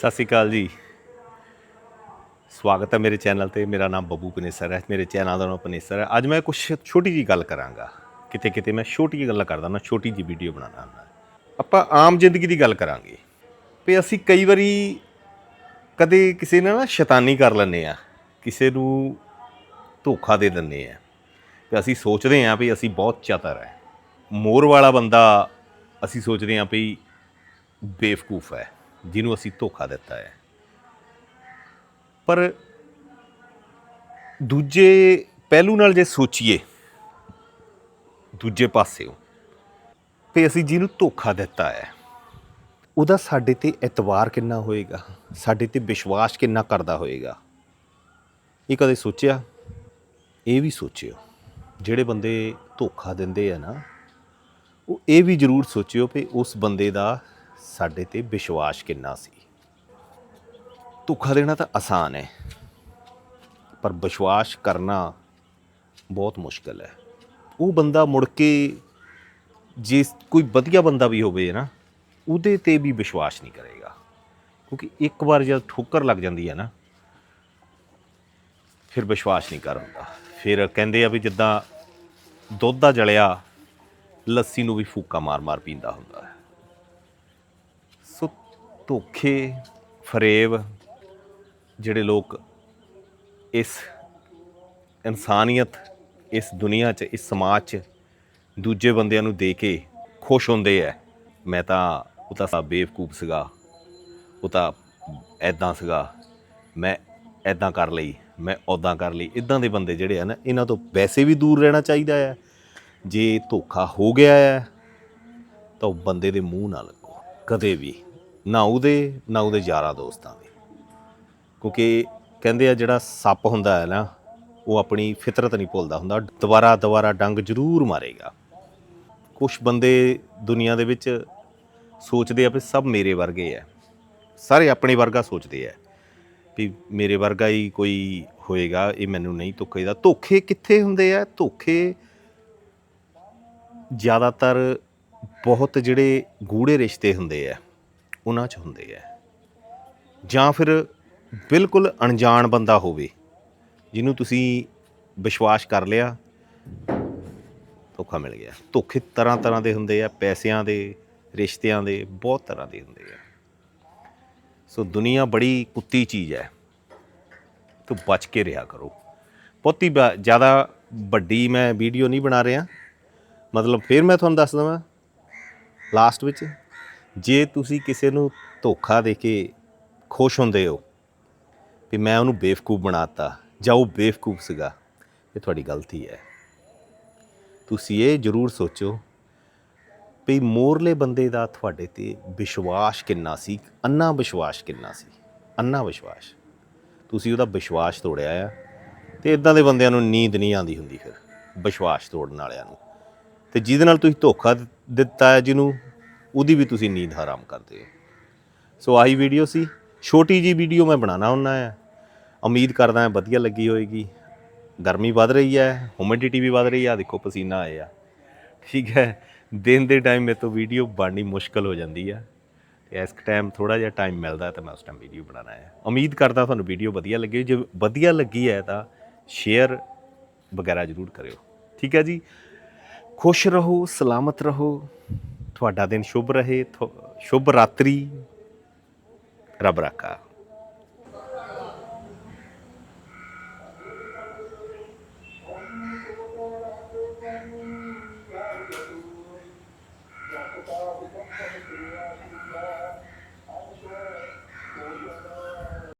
ਸਤਿ ਸ਼੍ਰੀ ਅਕਾਲ ਜੀ। ਸਵਾਗਤ ਹੈ ਮੇਰੇ ਚੈਨਲ ਤੇ। ਮੇਰਾ ਨਾਮ ਬੱਬੂ ਪਨੇਸਰ ਹੈ। ਮੇਰੇ ਚੈਨਲ ਦਾ ਨਾਮ ਪਨੇਸਰ ਹੈ। ਅੱਜ ਮੈਂ ਕੁਝ ਛੋਟੀ ਜੀ ਗੱਲ ਕਰਾਂਗਾ। ਕਿਤੇ ਕਿਤੇ ਮੈਂ ਛੋਟੀ ਜਿਹੀ ਗੱਲਾਂ ਕਰਦਾ ਨਾ, ਛੋਟੀ ਜੀ ਵੀਡੀਓ ਬਣਾਉਣਾ ਹੁੰਦਾ। ਆਪਾਂ ਆਮ ਜ਼ਿੰਦਗੀ ਦੀ ਗੱਲ ਕਰਾਂਗੇ। ਵੀ ਅਸੀਂ ਕਈ ਵਾਰੀ ਕਦੇ ਕਿਸੇ ਨਾਲ ਨਾ ਸ਼ੈਤਾਨੀ ਕਰ ਲੈਂਦੇ ਆ ਕਿਸੇ ਨੂੰ ਧੋਖਾ ਦੇ ਦਿੰਦੇ ਆ ਤੇ ਅਸੀਂ ਸੋਚਦੇ ਆ ਵੀ ਅਸੀਂ ਬਹੁਤ ਚਤਰ ਹੈ। ਮੋਰ ਵਾਲਾ ਬੰਦਾ ਅਸੀਂ ਸੋਚਦੇ ਆ ਵੀ ਬੇਵਕੂਫ ਹੈ। ਜਿਹਨੂੰ ਅਸੀਂ ਧੋਖਾ ਦਿੱਤਾ ਹੈ। ਪਰ ਦੂਜੇ ਪਹਿਲੂ ਨਾਲ ਜੇ ਸੋਚੀਏ, ਦੂਜੇ ਪਾਸਿਓਂ ਵੀ ਅਸੀਂ ਜਿਹਨੂੰ ਧੋਖਾ ਦਿੱਤਾ ਹੈ, ਉਹਦਾ ਸਾਡੇ ਤੇ ਇਤਵਾਰ ਕਿੰਨਾ ਹੋਏਗਾ? ਸਾਡੇ ਤੇ ਵਿਸ਼ਵਾਸ ਕਿੰਨਾ ਕਰਦਾ ਹੋਏਗਾ? ਇਹ ਕਦੇ ਸੋਚਿਆ? ਇਹ ਵੀ ਸੋਚਿਓ। ਜਿਹੜੇ ਬੰਦੇ ਧੋਖਾ ਦਿੰਦੇ ਆ ਨਾ, ਉਹ ਇਹ ਵੀ ਜ਼ਰੂਰ ਸੋਚਿਓ ਕਿ ਉਸ ਬੰਦੇ ਦਾ ਸਾਡੇ ਤੇ ਵਿਸ਼ਵਾਸ ਕਿੰਨਾ ਸੀ? ਧੋਖਾ ਦੇਣਾ ਤਾਂ ਆਸਾਨ ਹੈ, ਪਰ ਵਿਸ਼ਵਾਸ ਕਰਨਾ ਬਹੁਤ ਮੁਸ਼ਕਲ ਹੈ। ਉਹ ਬੰਦਾ ਮੁੜ ਕੇ ਜੇ ਕੋਈ ਵਧੀਆ ਬੰਦਾ ਵੀ ਹੋਵੇ ਨਾ, ਉਹਦੇ ਤੇ ਵੀ ਵਿਸ਼ਵਾਸ ਨਹੀਂ ਕਰੇਗਾ। ਕਿਉਂਕਿ ਇੱਕ ਵਾਰ ਜਦ ਠੋਕਰ ਲੱਗ ਜਾਂਦੀ ਹੈ ਨਾ, ਫਿਰ ਵਿਸ਼ਵਾਸ ਨਹੀਂ ਕਰ ਹੁੰਦਾ। ਫਿਰ ਕਹਿੰਦੇ ਆ ਵੀ ਜਿੱਦਾਂ ਦੁੱਧ ਦਾ ਜਲਿਆ, ਲੱਸੀ ਨੂੰ ਵੀ ਫੂਕਾ ਮਾਰ-ਮਾਰ ਪੀਂਦਾ ਹੁੰਦਾ ਹੈ। ਧੋਖੇ, ਫਰੇਬ ਜਿਹੜੇ ਲੋਕ ਇਸ ਇਨਸਾਨੀਅਤ, ਇਸ ਦੁਨੀਆ 'ਚ, ਇਸ ਸਮਾਜ 'ਚ ਦੂਜੇ ਬੰਦਿਆਂ ਨੂੰ ਦੇ ਕੇ ਖੁਸ਼ ਹੁੰਦੇ ਐ। ਮੈਂ ਤਾਂ, ਉਹ ਤਾਂ ਸਾ ਬੇਵਕੂਫ ਸੀਗਾ। ਉਹ ਤਾਂ ਐਦਾਂ ਸੀਗਾ। ਮੈਂ ਐਦਾਂ ਕਰ ਲਈ, ਮੈਂ ਉਦਾਂ ਕਰ ਲਈ। ਇਦਾਂ ਦੇ ਬੰਦੇ ਜਿਹੜੇ ਆ ਨਾ, ਇਹਨਾਂ ਤੋਂ ਵੈਸੇ ਵੀ ਦੂਰ ਰਹਿਣਾ ਚਾਹੀਦਾ ਹੈ ਜੇ ਧੋਖਾ ਹੋ ਗਿਆ ਹੈ ਤਾਂ ਉਹ ਬੰਦੇ ਦੇ ਮੂੰਹ ਨਾ ਲੱਗੋ, ਕਦੇ ਵੀ। ਨਾ ਉਹਦੇ ਨਾ ਉਹਦੇ ਯਾਰਾਂ ਦੋਸਤਾਂ ਦੇ। ਕਿਉਂਕਿ ਕਹਿੰਦੇ ਆ ਜਿਹੜਾ ਸੱਪ ਹੁੰਦਾ ਹੈ ਨਾ, ਉਹ ਆਪਣੀ ਫਿਤਰਤ ਨਹੀਂ ਭੁੱਲਦਾ ਹੁੰਦਾ। ਦੁਬਾਰਾ ਦੁਬਾਰਾ ਡੰਗ ਜ਼ਰੂਰ ਮਾਰੇਗਾ। ਕੁਝ ਬੰਦੇ ਦੁਨੀਆ ਦੇ ਵਿੱਚ ਸੋਚਦੇ ਆ ਵੀ ਸਭ ਮੇਰੇ ਵਰਗੇ ਆ ਸਾਰੇ ਆਪਣੇ ਵਰਗਾ ਸੋਚਦੇ ਆ ਵੀ ਮੇਰੇ ਵਰਗਾ ਹੀ ਕੋਈ ਹੋਏਗਾ, ਇਹ ਮੈਨੂੰ ਨਹੀਂ ਧੋਖੇ ਦਾ ਧੋਖੇ ਕਿੱਥੇ ਹੁੰਦੇ ਆ ਧੋਖੇ ਜ਼ਿਆਦਾਤਰ ਬਹੁਤ ਜਿਹੜੇ ਗੂੜੇ ਰਿਸ਼ਤੇ ਹੁੰਦੇ ਆ ਉਹਨਾਂ 'ਚ ਹੁੰਦੇ ਆ। ਜਾਂ ਫਿਰ ਬਿਲਕੁਲ ਅਣਜਾਣ ਬੰਦਾ ਹੋਵੇ, ਜਿਹਨੂੰ ਤੁਸੀਂ ਵਿਸ਼ਵਾਸ ਕਰ ਲਿਆ, ਧੋਖਾ ਮਿਲ ਗਿਆ। ਧੋਖੇ ਤਰ੍ਹਾਂ ਤਰ੍ਹਾਂ ਦੇ ਹੁੰਦੇ ਆ, ਪੈਸਿਆਂ ਦੇ, ਰਿਸ਼ਤਿਆਂ ਦੇ, ਬਹੁਤ ਤਰ੍ਹਾਂ ਦੇ ਹੁੰਦੇ ਆ। ਸੋ ਦੁਨੀਆ ਬੜੀ ਕੁੱਤੀ ਚੀਜ਼ ਹੈ। ਤੋਂ ਬਚ ਕੇ ਰਿਹਾ ਕਰੋ। ਬਹੁਤੀ ਬ- ਜ਼ਿਆਦਾ ਵੱਡੀ ਮੈਂ ਵੀਡੀਓ ਨਹੀਂ ਬਣਾ ਰਿਹਾ। ਮਤਲਬ ਫਿਰ ਮੈਂ ਤੁਹਾਨੂੰ ਦੱਸ ਦਵਾਂ, ਲਾਸਟ ਵਿੱਚ। ਜੇ ਤੁਸੀਂ ਕਿਸੇ ਨੂੰ ਧੋਖਾ ਦੇ ਕੇ ਖੁਸ਼ ਹੁੰਦੇ ਹੋ ਵੀ ਮੈਂ ਉਹਨੂੰ ਬੇਵਕੂਫ ਬਣਾਤਾ ਜਾਂ ਉਹ ਬੇਵਕੂਫ ਸੀਗਾ, ਇਹ ਤੁਹਾਡੀ ਗਲਤੀ ਹੈ। ਤੁਸੀਂ ਇਹ ਜ਼ਰੂਰ ਸੋਚੋ ਵੀ ਮੋਰਲੇ ਬੰਦੇ ਦਾ ਤੁਹਾਡੇ ਤੇ ਵਿਸ਼ਵਾਸ ਕਿੰਨਾ ਸੀ, ਅੰਨਾ ਵਿਸ਼ਵਾਸ ਕਿੰਨਾ ਸੀ, ਅੰਨਾ ਵਿਸ਼ਵਾਸ। ਤੁਸੀਂ ਉਹਦਾ ਵਿਸ਼ਵਾਸ ਤੋੜਿਆ ਆ ਤੇ ਇਦਾਂ ਦੇ ਬੰਦਿਆਂ ਨੂੰ ਨੀਂਦ ਨਹੀਂ ਆਉਂਦੀ ਹੁੰਦੀ ਫਿਰ, ਵਿਸ਼ਵਾਸ ਤੋੜਨ ਵਾਲਿਆਂ ਨੂੰ। ਤੇ ਜਿਹਦੇ ਨਾਲ ਤੁਸੀਂ ਧੋਖਾ ਦਿ- ਦਿੱਤਾ ਹੈ ਜਿਹਨੂੰ ਉਹਦੀ ਵੀ ਤੁਸੀਂ ਨੀਂਦ ਹਰਾਮ ਕਰਦੇ ਹੋ। ਸੋ ਆਹੀ ਵੀਡੀਓ ਸੀ। ਛੋਟੀ ਜੀ ਵੀਡੀਓ ਮੈਂ ਬਣਾਉਣਾ ਹੁੰਦਾ ਹੈ ਉਮੀਦ ਕਰਦਾ ਹਾਂ ਵਧੀਆ ਲੱਗੀ ਹੋਏਗੀ। ਗਰਮੀ ਵੱਧ ਰਹੀ ਹੈ ਹਿਊਮਿਡਿਟੀ ਵੀ ਵੱਧ ਰਹੀ ਹੈ ਦੇਖੋ ਪਸੀਨਾ ਆਏ ਆ ਠੀਕ ਹੈ। ਦਿਨ ਦੇ ਟਾਈਮ ਮੇਰੇ ਤੋਂ ਵੀਡੀਓ ਬਣਨੀ ਮੁਸ਼ਕਲ ਹੋ ਜਾਂਦੀ ਆ। ਤੇ ਇਸ ਟਾਈਮ ਥੋੜਾ ਜਿਹਾ ਟਾਈਮ ਮਿਲਦਾ ਤਾਂ ਮੈਂ ਉਸ ਟਾਈਮ ਵੀਡੀਓ ਬਣਾਉਣਾ ਹੈ ਉਮੀਦ ਕਰਦਾ ਤੁਹਾਨੂੰ ਵੀਡੀਓ ਵਧੀਆ ਲੱਗੀ ਜੇ ਵਧੀਆ ਲੱਗੀ ਹੈ ਤਾਂ ਸ਼ੇਅਰ ਵਗੈਰਾ ਜ਼ਰੂਰ ਕਰਿਓ। ਠੀਕ ਹੈ ਜੀ। ਖੁਸ਼ ਰਹੋ, ਸਲਾਮਤ ਰਹੋ। ਤੁਹਾਡਾ ਦਿਨ ਸ਼ੁਭ ਰਹੇ ਥੋ- ਸ਼ੁਭ ਰਾਤਰੀ। ਰੱਬ ਰਾਖਾ।